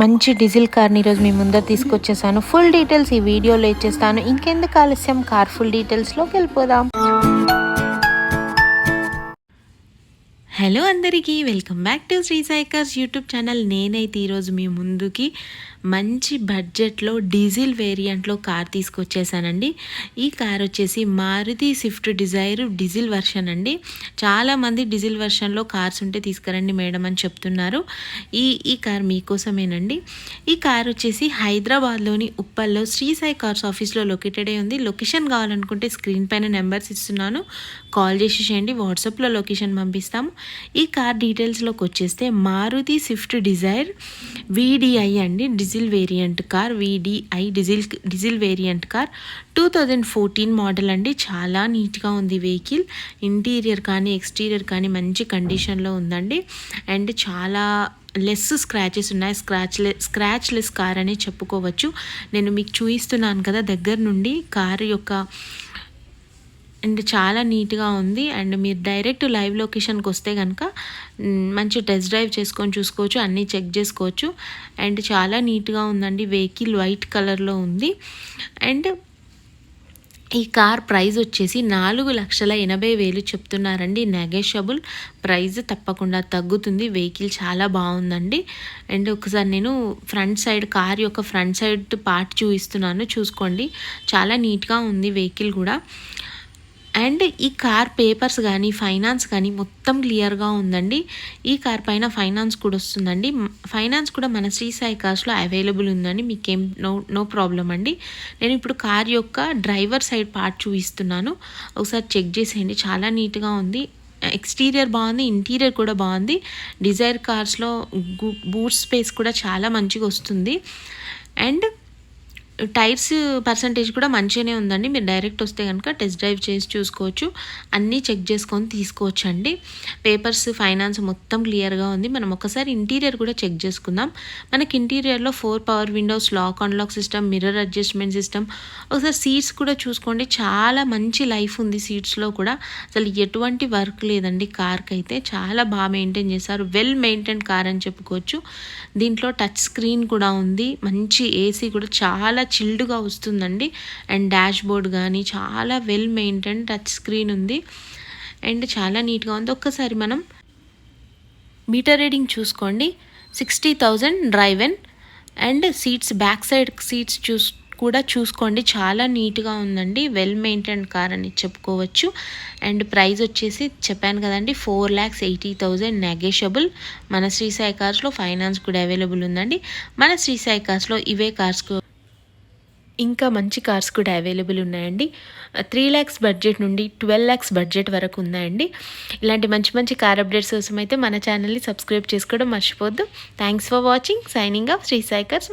మంచి డీజిల్ కార్ని ఈరోజు మీ ముందర తీసుకొచ్చేసాను. ఫుల్ డీటెయిల్స్ ఈ వీడియోలో ఇచ్చేస్తాను. ఇంకెందుకు ఆలస్యం? కార్ ఫుల్ డీటెయిల్స్లోకి వెళ్ళిపోదాం. హలో అందరికీ welcome back to Sri Sai cars YouTube channel నేనైతే ఈరోజు మీ ముందుకి మంచి బడ్జెట్లో డీజిల్ వేరియంట్లో కార్ తీసుకొచ్చేసానండి. ఈ కార్ వచ్చేసి Maruti Swift Dzire diesel version అండి. చాలామంది డీజిల్ వర్షన్లో కార్స్ ఉంటే తీసుకురండి మేడం అని చెప్తున్నారు. ఈ ఈ కార్ మీకోసమేనండి. ఈ కార్ వచ్చేసి హైదరాబాద్లోని ఉప్పల్లో శ్రీ సాయి కార్స్ ఆఫీస్లో లొకేటెడ్ అయి ఉంది. లొకేషన్ కావాలనుకుంటే స్క్రీన్ పైన నెంబర్స్ ఇస్తున్నాను. కాల్ చేసి చేయండి. వాట్సాప్లో లొకేషన్ పంపిస్తాము. ఈ కార్ డీటెయిల్స్లోకి వచ్చేస్తే మారుతి స్విఫ్ట్ డిజైర్ వీడిఐ అండి. Diesel variant car VDI diesel diesel variant car. Two thousand fourteen model అండి. చాలా నీట్గా ఉంది వెహికల్. ఇంటీరియర్ కానీ ఎక్స్టీరియర్ కానీ మంచి కండిషన్లో ఉందండి. అండ్ చాలా లెస్ స్క్రాచెస్ ఉన్నాయి. స్క్రాచ్ స్క్రాచ్ లెస్ కార్ అని చెప్పుకోవచ్చు. నేను మీకు చూపిస్తున్నాను కదా దగ్గర నుండి కార్ యొక్క అండ్ చాలా నీట్గా ఉంది. అండ్ మీరు డైరెక్ట్ లైవ్ లొకేషన్కి వస్తే కనుక మంచి టెస్ట్ డ్రైవ్ చేసుకొని చూసుకోవచ్చు అన్నీ చెక్ చేసుకోవచ్చు. అండ్ చాలా నీట్గా ఉందండి. వెహికల్ వైట్ కలర్లో ఉంది. అండ్ ఈ కార్ ప్రైజ్ వచ్చేసి నాలుగు లక్షల ఎనభై వేలు చెప్తున్నారండి. నెగోషియబుల్ ప్రైజ్ తప్పకుండా తగ్గుతుంది. వెహికల్ చాలా బాగుందండి. అండ్ ఒకసారి నేను ఫ్రంట్ సైడ్ కార్ యొక్క ఫ్రంట్ సైడ్ పార్ట్ చూపిస్తున్నాను. చూసుకోండి. చాలా నీట్గా ఉంది వెహికల్ కూడా. అండ్ ఈ కార్ పేపర్స్ కానీ ఫైనాన్స్ కానీ మొత్తం క్లియర్గా ఉందండి. ఈ కార్ పైన ఫైనాన్స్ కూడా వస్తుందండి. ఫైనాన్స్ కూడా మన శ్రీ సాయి కార్స్లో అవైలబుల్ ఉందండి. మీకేం నో నో ప్రాబ్లం అండి. నేను ఇప్పుడు కార్ యొక్క డ్రైవర్ సైడ్ పార్ట్ చూపిస్తున్నాను. ఒకసారి చెక్ చేసేయండి. చాలా నీట్గా ఉంది. ఎక్స్టీరియర్ బాగుంది ఇంటీరియర్ కూడా బాగుంది. డిజైర్ కార్స్లో బూట్ స్పేస్ కూడా చాలా మంచిగా వస్తుంది. అండ్ టైర్స్ పర్సంటేజ్ కూడా మంచిగానే ఉందండి. మీరు డైరెక్ట్ వస్తే కనుక టెస్ట్ డ్రైవ్ చేసి చూసుకోవచ్చు. అన్నీ చెక్ చేసుకొని తీసుకోవచ్చు అండి పేపర్స్ ఫైనాన్స్ మొత్తం క్లియర్గా ఉంది. మనం ఒకసారి ఇంటీరియర్ కూడా చెక్ చేసుకుందాం. మనకి ఇంటీరియర్లో four power windows lock unlock system mirror adjustment system. ఒకసారి సీట్స్ కూడా చూసుకోండి. చాలా మంచి లైఫ్ ఉంది సీట్స్లో కూడా. అసలు ఎటువంటి వర్క్ లేదండి కార్కి అయితే చాలా బాగా మెయింటైన్ చేశారు. వెల్ మెయింటైన్ కార్ అని చెప్పుకోవచ్చు. దీంట్లో టచ్ స్క్రీన్ కూడా ఉంది. మంచి ఏసీ కూడా చాలా చిల్డ్గా వస్తుందండి. అండ్ డాష్ బోర్డ్ కానీ చాలా వెల్ మెయింటైన్ టచ్ స్క్రీన్ ఉంది. అండ్ చాలా నీట్గా ఉంది. ఒక్కసారి మనం మీటర్ రీడింగ్ చూసుకోండి. Sixty thousand driven and seats back side seats చూస్ కూడా చూసుకోండి. చాలా నీట్గా ఉందండి. వెల్ మెయింటైన్ కార్ అని చెప్పుకోవచ్చు. అండ్ ప్రైస్ వచ్చేసి చెప్పాను కదండి four lakhs eighty thousand negotiable మన శ్రీసాయి కార్స్లో ఫైనాన్స్ కూడా అవైలబుల్ ఉందండి. మన శ్రీసాయి కార్స్లో ఇవే కార్స్కు ఇంకా మంచి కార్స్ కూడా అవైలబుల్ ఉన్నాయండి. త్రీ ల్యాక్స్ బడ్జెట్ నుండి ట్వెల్వ్ ల్యాక్స్ బడ్జెట్ వరకు ఉన్నాయండి ఇలాంటి మంచి మంచి కార్ అప్డేట్స్ కోసం అయితే మన ఛానల్ని సబ్స్క్రైబ్ చేసుకోవడం మర్చిపోద్దు thanks for watching. Signing off Sri Sai cars